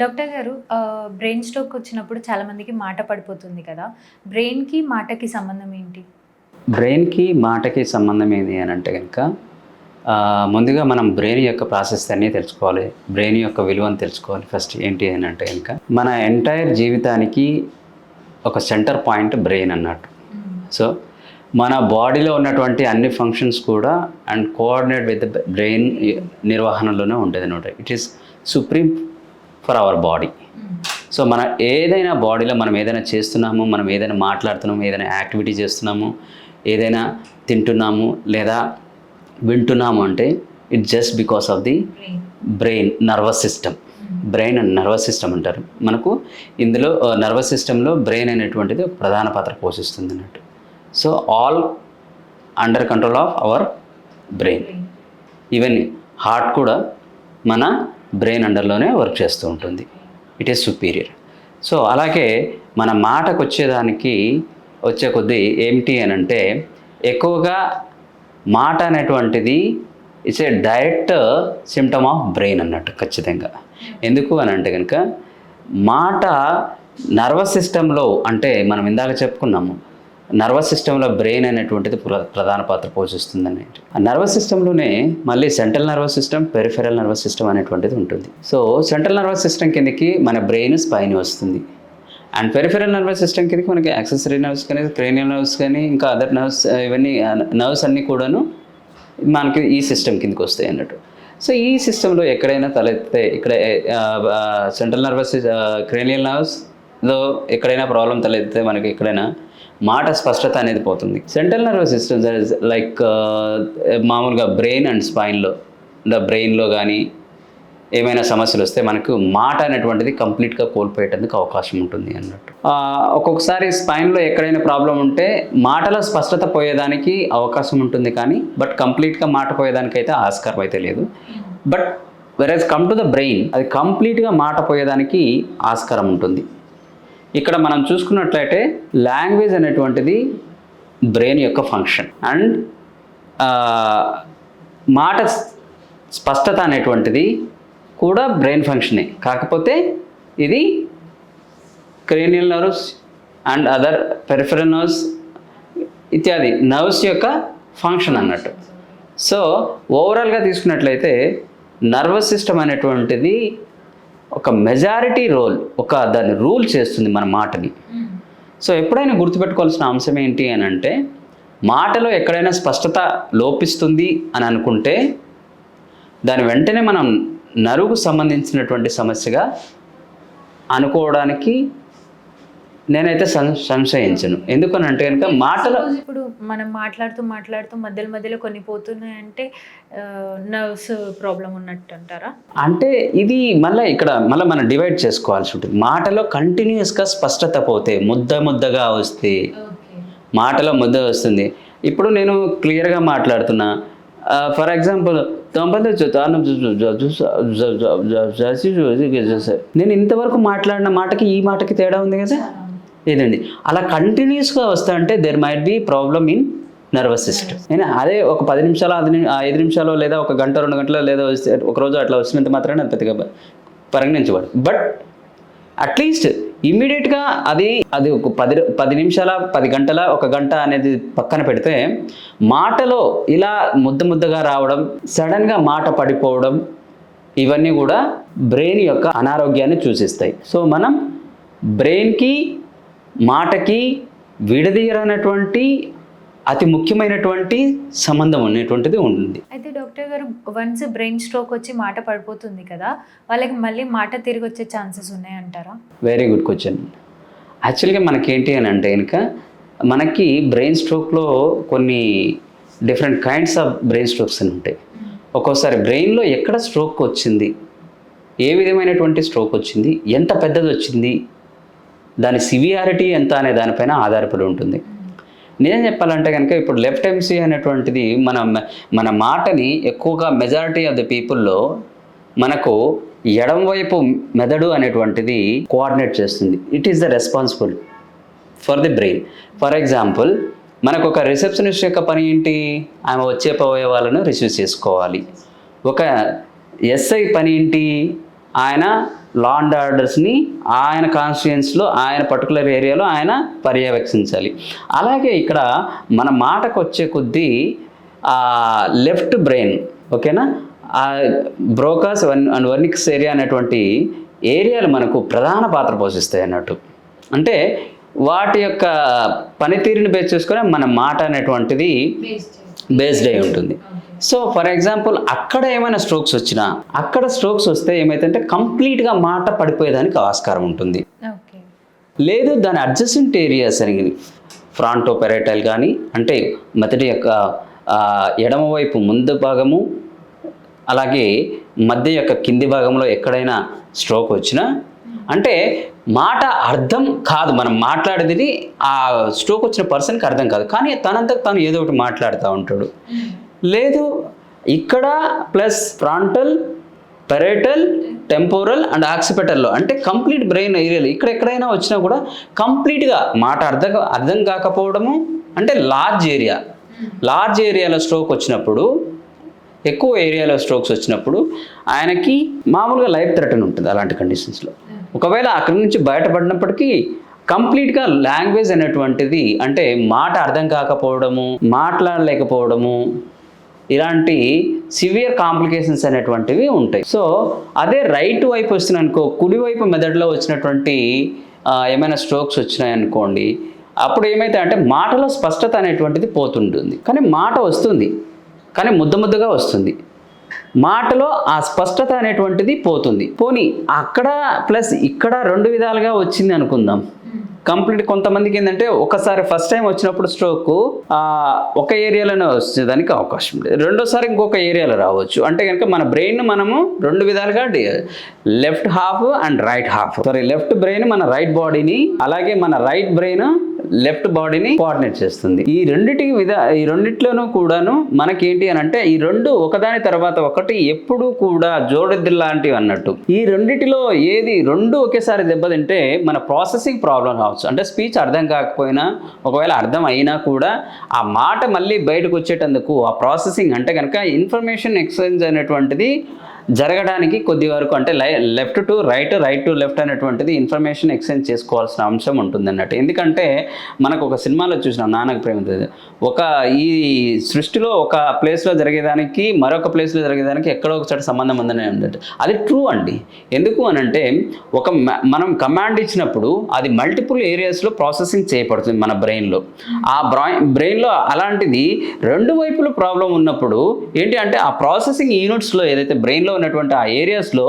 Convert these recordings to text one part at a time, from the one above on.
Doctor గారు brain stroke వచ్చినప్పుడు చాలా మందికి మాట పడిపోతుంది కదా. బ్రెయిన్కి మాటకి సంబంధం ఏంటి? బ్రెయిన్కి మాటకి సంబంధం ఏంది అని అంటే కనుక ముందుగా మనం బ్రెయిన్ యొక్క ప్రాసెస్ అన్నీ తెలుసుకోవాలి. బ్రెయిన్ యొక్క విలువను తెలుసుకోవాలి ఫస్ట్ ఏంటి అని అంటే కనుక మన ఎంటైర్ జీవితానికి ఒక సెంటర్ పాయింట్ బ్రెయిన్ అన్నట్టు. సో మన బాడీలో ఉన్నటువంటి అన్ని ఫంక్షన్స్ కూడా అండ్ కోఆర్డినేట్ విత్ బ్రెయిన్ నిర్వహణలోనే ఉంటుంది అనమాట it is supreme for our body. So మనం ఏదైనా బాడీలో మనం ఏదైనా చేస్తున్నాము మనం ఏదైనా మాట్లాడుతున్నాము ఏదైనా యాక్టివిటీ చేస్తున్నాము ఏదైనా తింటున్నాము లేదా వింటున్నాము అంటే it just because of the brain nervous system. Brain and nervous system అంటారు. మనకు ఇందులో నర్వస్ సిస్టంలో బ్రెయిన్ అనేటువంటిది ప్రధాన పాత్ర పోషిస్తుంది అన్నట్టు. So all under control of our brain. Even heart కూడా మన బ్రెయిన్ అండర్లోనే వర్క్ చేస్తూ ఉంటుంది. ఇట్ ఈస్ సుపీరియర్ సో అలాగే మన మాటకు వచ్చేదానికి వచ్చే కొద్దీ ఏమిటి అని అంటే ఎక్కువగా మాట అనేటువంటిది it's a direct symptom of brain అన్నట్టు ఖచ్చితంగా. ఎందుకు అని అంటే కనుక మాట నర్వస్ సిస్టంలో అంటే మనం ఇందాక చెప్పుకున్నాము నర్వస్ సిస్టంలో బ్రెయిన్ అనేటువంటిది ప్ర- ప్రధాన పాత్ర పోషిస్తుంది అనేది ఆ నర్వస్ సిస్టంలోనే మళ్ళీ central nervous system peripheral nervous system అనేటువంటిది ఉంటుంది. సో సెంట్రల్ నర్వస్ సిస్టమ్ కిందకి మన బ్రెయిన్ స్పైన్ వస్తుంది. అండ్ పెరిఫెరల్ నర్వస్ సిస్టమ్ కిందకి మనకి యాక్సెసరీ నర్వ్స్ కానీ క్రేనియల్ నర్వ్స్ కానీ ఇంకా అదర్ నర్వ్స్ ఇవన్నీ నర్వ్స్ అన్నీ కూడాను మనకి ఈ సిస్టమ్ కిందకి వస్తాయి అన్నట్టు. సో ఈ సిస్టంలో ఎక్కడైనా తలెత్తే ఇక్కడ సెంట్రల్ నర్వస్ క్రేనియల్ నర్వ్స్లో ఎక్కడైనా ప్రాబ్లం తలెత్తే మనకి ఎక్కడైనా మాట స్పష్టత అనేది పోతుంది. సెంట్రల్ నర్వస్ సిస్టమ్ లైక్ మామూలుగా బ్రెయిన్ అండ్ స్పైన్లో ద బ్రెయిన్లో కానీ ఏమైనా సమస్యలు వస్తే మనకు మాట అనేటువంటిది కంప్లీట్గా కోల్పోయేటందుకు అవకాశం ఉంటుంది అన్నట్టు. ఒక్కొక్కసారి స్పైన్లో ఎక్కడైనా ప్రాబ్లం ఉంటే మాటలో స్పష్టత పోయేదానికి అవకాశం ఉంటుంది కానీ బట్ కంప్లీట్గా మాట పోయేదానికి అయితే ఆస్కారం అయితే లేదు. But whereas come to the brain అది కంప్లీట్గా మాట పోయేదానికి ఆస్కారం ఉంటుంది. ఇక్కడ మనం చూసుకున్నట్లయితే లాంగ్వేజ్ అనేటువంటిది బ్రెయిన్ యొక్క ఫంక్షన్. అండ్ మాట స్పష్టత అనేటువంటిది కూడా బ్రెయిన్ ఫంక్షనే. కాకపోతే ఇది cranial nerves and other peripheral nerves ఇత్యాది నర్వ్స్ యొక్క ఫంక్షన్ అన్నట్టు. సో ఓవరాల్గా తీసుకున్నట్లయితే నర్వస్ సిస్టమ్ అనేటువంటిది ఒక మెజారిటీ రోల్ ఒక దాన్ని రూల్ చేస్తుంది మన మాటని. సో ఎప్పుడైనా గుర్తుపెట్టుకోవాల్సిన అంశం ఏంటి అని అంటే మాటలో ఎక్కడైనా స్పష్టత లోపిస్తుంది అని అనుకుంటే దాని వెంటనే మనం నరువుకు సంబంధించినటువంటి సమస్యగా అనుకోవడానికి నేనైతే సం సంశయించను ఎందుకనంటే కనుక మాటలో ఇప్పుడు మనం మాట్లాడుతూ మాట్లాడుతూ మధ్యలో మధ్యలో కొన్ని పోతున్నాయంటే నర్వ్స్ ప్రాబ్లం ఉన్నట్టు అంటారా అంటే ఇది మళ్ళీ ఇక్కడ మళ్ళీ మనం డివైడ్ చేసుకోవాల్సి ఉంటుంది మాటలో కంటిన్యూస్గా స్పష్టత పోతే ముద్ద ముద్దగా వస్తే మాటలో ముద్ద వస్తుంది ఇప్పుడు నేను క్లియర్గా మాట్లాడుతున్నా ఫర్ ఎగ్జాంపుల్ నేను ఇంతవరకు మాట్లాడిన మాటకి ఈ మాటకి తేడా ఉంది కదా ఏదండి అలా కంటిన్యూస్గా వస్తా అంటే there might be problem in nervous system నేను అదే ఒక పది నిమిషాలు ఆ ఐదు నిమిషాలు లేదా ఒక గంట రెండు గంటలు లేదా వస్తే ఒక రోజు అట్లా వచ్చినంత మాత్రాన అది పెద్దగా పరిగణించబడు బట్ అట్లీస్ట్ ఇమ్మీడియట్గా అది అది ఒక పది పది నిమిషాల పది గంటల ఒక గంట అనేది పక్కన పెడితే మాటలో ఇలా ముద్ద ముద్దగా రావడం సడన్గా మాట పడిపోవడం ఇవన్నీ కూడా బ్రెయిన్ యొక్క అనారోగ్యాన్ని సూచిస్తాయి సో మనం బ్రెయిన్కి మాటకి విడదీయరనటువంటి అతి ముఖ్యమైనటువంటి సంబంధం అనేటువంటిది ఉంటుంది. అయితే డాక్టర్ గారు వన్స్ బ్రెయిన్ స్ట్రోక్ వచ్చి మాట పడిపోతుంది కదా వాళ్ళకి మళ్ళీ మాట తిరిగి వచ్చే ఛాన్సెస్ ఉన్నాయంటారా? వెరీ గుడ్ క్వశ్చన్ యాక్చువల్గా మనకేంటి అని అంటే కనుక మనకి బ్రెయిన్ స్ట్రోక్లో కొన్ని different kinds of brain strokes అని ఉంటాయి. ఒక్కోసారి బ్రెయిన్లో ఎక్కడ స్ట్రోక్ వచ్చింది ఏ విధమైనటువంటి స్ట్రోక్ వచ్చింది ఎంత పెద్దది వచ్చింది దాని సివియారిటీ ఎంత అనే దానిపైన ఆధారపడి ఉంటుంది. నేను చెప్పాలంటే కనుక ఇప్పుడు లెఫ్ట్ ఎంసీ అనేటువంటిది మన మన మాటని ఎక్కువగా మెజారిటీ ఆఫ్ ద పీపుల్లో మనకు ఎడంవైపు మెదడు అనేటువంటిది కోఆర్డినేట్ చేస్తుంది. It is the responsible for the brain for example మనకు ఒక రిసెప్షనిస్ట్ యొక్క పని ఏంటి? ఆమె వచ్చే పోయే వాళ్ళను రిసీవ్ చేసుకోవాలి. ఒక ఎస్ఐ పని ఏంటి? ఆయన లా అండ్ ఆర్డర్స్ని ఆయన కాన్స్టిట్యుయెన్స్లో ఆయన పర్టికులర్ ఏరియాలో ఆయన పర్యవేక్షించాలి. అలాగే ఇక్కడ మన మాటకు వచ్చే కొద్దీ లెఫ్ట్ బ్రెయిన్ ఓకేనా? ఆ బ్రోకాస్ అండ్ వర్నిక్స్ ఏరియా అనేటువంటి ఏరియాలు మనకు ప్రధాన పాత్ర పోషిస్తాయి అన్నట్టు. అంటే వాటి యొక్క పనితీరుని బేస్ చేసుకొని మన మాట అనేటువంటిది బేస్డ్ అయి ఉంటుంది. సో ఫర్ ఎగ్జాంపుల్ అక్కడ ఏమైనా స్ట్రోక్స్ వచ్చినా అక్కడ స్ట్రోక్స్ వస్తే ఏమైతుందంటే కంప్లీట్గా మాట పడిపోయేదానికి ఆస్కారం ఉంటుంది. లేదు దాని అడ్జసెంట్ ఏరియాస్ అని ఫ్రాంటో పెరైటల్ కానీ అంటే మెదడు యొక్క ఎడమవైపు ముందు భాగము అలాగే మధ్య యొక్క కింది భాగంలో ఎక్కడైనా స్ట్రోక్ వచ్చినా అంటే మాట అర్థం కాదు. మనం మాట్లాడేది ఆ స్ట్రోక్ వచ్చిన పర్సన్కి అర్థం కాదు. కానీ తనంతకు తాను ఏదో ఒకటి మాట్లాడుతూ ఉంటాడు. లేదు. ఇక్కడ plus frontal parietal temporal and ఆక్సిపెటల్లో అంటే కంప్లీట్ బ్రెయిన్ ఏరియాలు ఇక్కడ ఎక్కడైనా వచ్చినా కూడా కంప్లీట్గా మాట అర్థం అర్థం కాకపోవడము అంటే లార్జ్ ఏరియా లార్జ్ ఏరియాలో స్ట్రోక్ వచ్చినప్పుడు ఎక్కువ ఏరియాలో స్ట్రోక్స్ వచ్చినప్పుడు ఆయనకి మామూలుగా లైఫ్ థ్రెటన్ ఉంటుంది అలాంటి కండిషన్స్లో ఒకవేళ అక్కడి నుంచి బయటపడినప్పటికీ కంప్లీట్గా లాంగ్వేజ్ అనేటువంటిది అంటే మాట అర్థం కాకపోవడము మాట్లాడలేకపోవడము ఇలాంటి సివియర్ కాంప్లికేషన్స్ అనేటువంటివి ఉంటాయి. సో అదే రైట్ వైపు వస్తున్నాయి అనుకో కుడివైపు మెదడులో వచ్చినటువంటి ఏమైనా స్ట్రోక్స్ వచ్చినాయి అనుకోండి అప్పుడు ఏమైతే అంటే మాటలో స్పష్టత అనేటువంటిది పోతుంటుంది. కానీ మాట వస్తుంది. కానీ ముద్ద ముద్దగా వస్తుంది. మాటలో ఆ స్పష్టత అనేటువంటిది పోతుంది. పోనీ అక్కడ ప్లస్ ఇక్కడ రెండు విధాలుగా వచ్చింది అనుకుందాం కంప్లీట్ కొంతమందికి ఏంటంటే ఒకసారి ఫస్ట్ టైం వచ్చినప్పుడు స్ట్రోక్ ఒక ఏరియాలోనే వచ్చేదానికి అవకాశం లేదు. రెండోసారి ఇంకొక ఏరియాలో రావచ్చు. అంటే కనుక మన బ్రెయిన్ మనము రెండు విధాలుగా left half and right half sorry left brain మన రైట్ బాడీని అలాగే మన రైట్ బ్రెయిన్ లెఫ్ట్ బాడీని కోఆర్డినేట్ చేస్తుంది. ఈ రెండిటికి విధ ఈ రెండిట్లోనూ కూడాను మనకేంటి అని అంటే ఈ రెండు ఒకదాని తర్వాత ఒకటి ఎప్పుడు కూడా జోడెద్దు లాంటివి అన్నట్టు. ఈ రెండిటిలో ఏది రెండు ఒకేసారి దెబ్బతింటే మన ప్రాసెసింగ్ ప్రాబ్లం కావచ్చు అంటే స్పీచ్ అర్థం కాకపోయినా ఒకవేళ అర్థం అయినా కూడా ఆ మాట మళ్ళీ బయటకు వచ్చేటందుకు ఆ ప్రాసెసింగ్ అంటే కనుక ఇన్ఫర్మేషన్ ఎక్స్చేంజ్ అనేటువంటిది జరగడానికి కొద్ది వరకు అంటే లై left to right right to left అనేటువంటిది ఇన్ఫర్మేషన్ ఎక్స్చేంజ్ చేసుకోవాల్సిన అంశం ఉంటుంది అన్నట్టు ఎందుకంటే మనకు ఒక సినిమాలో చూసిన నాన్నకు ప్రేమ ఒక ఈ సృష్టిలో ఒక ప్లేస్లో జరిగేదానికి మరొక ప్లేస్లో జరిగేదానికి ఎక్కడో ఒక చోట సంబంధం ఉందని అంటే అది ట్రూ అండి. ఎందుకు అని అంటే ఒక మనం కమాండ్ ఇచ్చినప్పుడు అది మల్టిపుల్ ఏరియాస్లో ప్రాసెసింగ్ చేయబడుతుంది మన బ్రెయిన్లో. ఆ బ్రాయిన్ బ్రెయిన్లో అలాంటిది రెండు వైపులు ప్రాబ్లం ఉన్నప్పుడు ఏంటి అంటే ఆ ప్రాసెసింగ్ యూనిట్స్లో ఏదైతే బ్రెయిన్లో ఉన్నటువంటి ఆ ఏరియాస్లో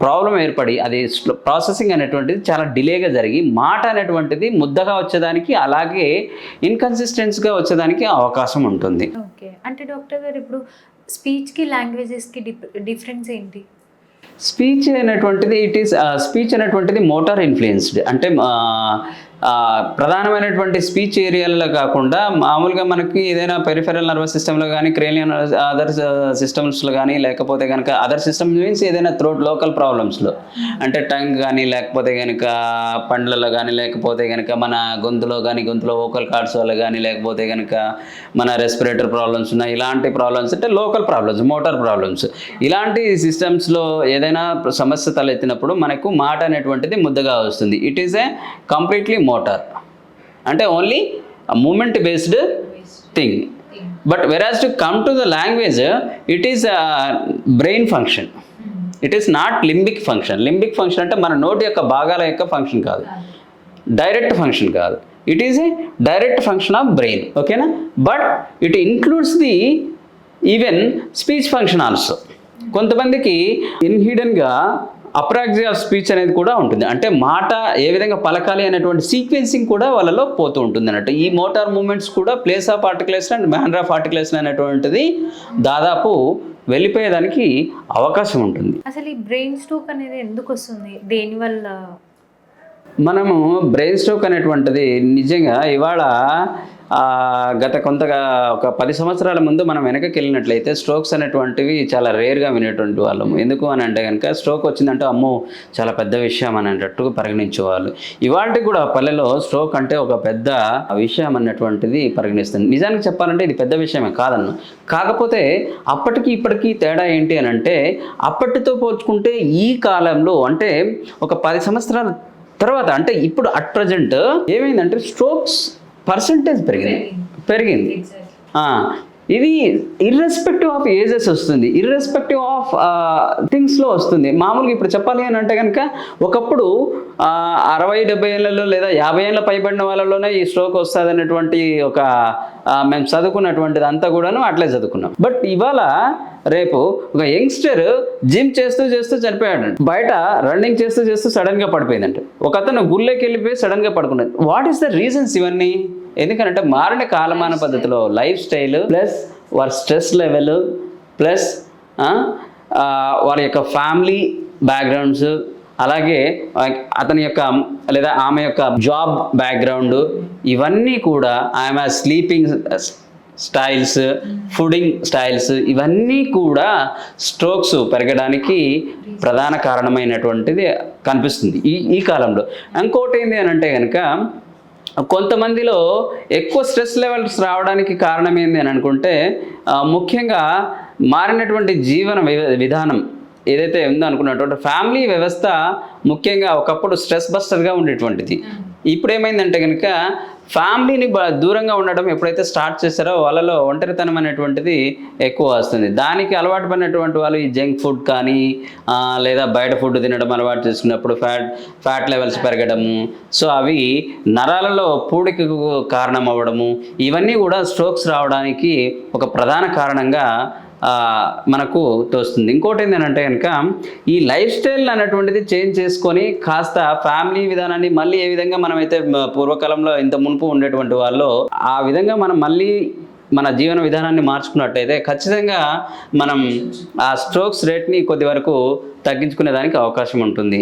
ప్రాబ్లం ఏర్పడి అది ప్రాసెసింగ్ అనేటువంటిది చాలా డిలేగా జరిగి మాట అనేటువంటిది ముద్దగా వచ్చేదానికి అలాగే ఇన్కన్సిస్టెన్స్గా వచ్చేదానికి అవకాశం ఉంటుంది. ఓకే. అంటే డాక్టర్ గారు ఇప్పుడు స్పీచ్కి లాంగ్వేజెస్కి డిఫరెన్స్ ఏంటి? స్పీచ్ అనేటువంటిది ఇట్ ఈస్ స్పీచ్ అనేటువంటిది మోటార్ ఇన్ఫ్లుయెన్స్డ్ అంటే ప్రధానమైనటువంటి స్పీచ్ ఏరియాలలో కాకుండా మామూలుగా మనకి ఏదైనా పెరిఫెరల్ నర్వస్ సిస్టంలో కానీ క్రేలియన్ అదర్ సిస్టమ్స్లో కానీ లేకపోతే కనుక అదర్ సిస్టమ్ మీన్స్ ఏదైనా త్రోట్ లోకల్ ప్రాబ్లమ్స్లో అంటే టంగ్ కానీ లేకపోతే కనుక పండ్లలో కానీ లేకపోతే కనుక మన గొంతులో కానీ గొంతులో ఓకల్ కార్డ్స్ వల్ల కానీ లేకపోతే కనుక మన రెస్పిరేటర్ ప్రాబ్లమ్స్ ఉన్నాయి ఇలాంటి ప్రాబ్లమ్స్ అంటే లోకల్ ప్రాబ్లమ్స్ మోటార్ ప్రాబ్లమ్స్ ఇలాంటి సిస్టమ్స్లో ఏదైనా సమస్య తలెత్తినప్పుడు మనకు మాట అనేటువంటిది ముద్దగా వస్తుంది. It is a completely motor. అంటే only movement based thing but whereas to come to the language it is brain function it is not limbic function limbic function అంటే మన నోటి యొక్క భాగాల యొక్క ఫంక్షన్ కాదు. డైరెక్ట్ ఫంక్షన్ కాదు. It is a direct function of brain ఓకేనా but it includes the even speech function also కొంతమందికి ఇన్హిడెన్గా అప్రాక్సీ ఆఫ్ స్పీచ్ అనేది కూడా ఉంటుంది. అంటే మాట ఏ విధంగా పలకాలి అనేటువంటి సీక్వెన్సింగ్ కూడా వాళ్ళలో పోతూ ఉంటుంది అన్నట్టు. ఈ మోటార్ మూమెంట్స్ కూడా place of articulation and manner of articulation అనేటువంటిది దాదాపు వెళ్ళిపోయేదానికి అవకాశం ఉంటుంది. అసలు ఈ బ్రెయిన్ స్ట్రోక్ అనేది ఎందుకు వస్తుంది? దేనివల్ల మనము బ్రెయిన్ స్ట్రోక్ అనేటువంటిది నిజంగా ఇవాళ గత కొంతగా ఒక పది సంవత్సరాల ముందు మనం వెనకకి వెళ్ళినట్లయితే స్ట్రోక్స్ అనేటువంటివి చాలా రేర్గా వినేటువంటి వాళ్ళము. ఎందుకు అని అంటే కనుక స్ట్రోక్ వచ్చిందంటే అమ్మో చాలా పెద్ద విషయం అని అన్నట్టు పరిగణించేవాళ్ళు. ఇవాళకి కూడా పల్లెలో స్ట్రోక్ అంటే ఒక పెద్ద విషయం అన్నటువంటిది పరిగణిస్తుంది. నిజానికి చెప్పాలంటే ఇది పెద్ద విషయమే కాదన్న. కాకపోతే అప్పటికి ఇప్పటికీ తేడా ఏంటి అని అంటే అప్పటితో పోల్చుకుంటే ఈ కాలంలో అంటే ఒక పది సంవత్సరాల తర్వాత అంటే ఇప్పుడు అట్ ప్రజెంట్ ఏమైందంటే స్ట్రోక్స్ పర్సంటేజ్ పెరిగింది. పెరిగింది. ఇది ఇర్రెస్పెక్టివ్ ఆఫ్ ఏజెస్ వస్తుంది. ఇర్రెస్పెక్టివ్ ఆఫ్ థింగ్స్లో వస్తుంది. మామూలుగా ఇప్పుడు చెప్పాలి అని అంటే కనుక ఒకప్పుడు అరవై డెబ్బై ఏళ్ళలో లేదా యాభై ఏళ్ళ పైబడిన వాళ్ళలోనే ఈ స్ట్రోక్ వస్తుంది అనేటువంటి ఒక మేము చదువుకున్నటువంటిది అంతా కూడాను అట్లే చదువుకున్నాం. బట్ ఇవాళ రేపు ఒక యంగ్స్టర్ జిమ్ చేస్తూ చేస్తూ చనిపోయాడు బయట రన్నింగ్ చేస్తూ చేస్తూ సడన్గా పడిపోయిందంట. ఒక అతను గుళ్ళకి వెళ్ళిపోయి సడన్గా పడుకున్నాడు. వాట్ ఈస్ ద రీజన్స్ ఇవన్నీ? ఎందుకంటే మారిన కాలమాన పద్ధతిలో లైఫ్ స్టైల్ ప్లస్ వారి స్ట్రెస్ లెవెల్ ప్లస్ వారి యొక్క ఫ్యామిలీ బ్యాక్గ్రౌండ్స్ అలాగే అతని యొక్క లేదా ఆమె యొక్క జాబ్ బ్యాక్గ్రౌండ్ ఇవన్నీ కూడా ఆమె స్లీపింగ్ స్టైల్స్ ఫుడింగ్ స్టైల్స్ ఇవన్నీ కూడా స్ట్రోక్స్ పెరగడానికి ప్రధాన కారణమైనటువంటిది కనిపిస్తుంది ఈ ఈ కాలంలో. ఇంకోటి ఏంటి అని అంటే కనుక కొంతమందిలో ఎక్కువ స్ట్రెస్ లెవెల్స్ రావడానికి కారణం ఏంది అని అనుకుంటే ముఖ్యంగా మారినటువంటి జీవన వి- విధానం ఏదైతే ఉందో అనుకున్నటువంటి ఫ్యామిలీ వ్యవస్థ ముఖ్యంగా ఒకప్పుడు స్ట్రెస్ బస్టర్గా ఉండేటువంటిది. ఇప్పుడు ఏమైందంటే కనుక ఫ్యామిలీని దూరంగా ఉండడం ఎప్పుడైతే స్టార్ట్ చేస్తారో వాళ్ళలో ఒంటరితనం అనేటువంటిది ఎక్కువ వస్తుంది. దానికి అలవాటు పడినటువంటి వాళ్ళు ఈ జంక్ ఫుడ్ కానీ లేదా బయట ఫుడ్ తినడం అలవాటు చేసుకున్నప్పుడు ఫ్యాట్ ఫ్యాట్ లెవెల్స్ పెరగడము. సో అవి నరాలలో పూడికకు కారణం అవ్వడము ఇవన్నీ కూడా స్ట్రోక్స్ రావడానికి ఒక ప్రధాన కారణంగా మనకు తోస్తుంది. ఇంకోటి ఏంటంటే కనుక ఈ లైఫ్ స్టైల్ అనేటువంటిది చేంజ్ చేసుకొని కాస్త ఫ్యామిలీ విధానాన్ని మళ్ళీ ఏ విధంగా మనమైతే పూర్వకాలంలో ఇంత మునుపు ఉండేటువంటి వాళ్ళు ఆ విధంగా మనం మళ్ళీ మన జీవన విధానాన్ని మార్చుకున్నట్టయితే ఖచ్చితంగా మనం ఆ స్ట్రోక్స్ రేట్ని కొద్ది వరకు తగ్గించుకునే దానికి అవకాశం ఉంటుంది.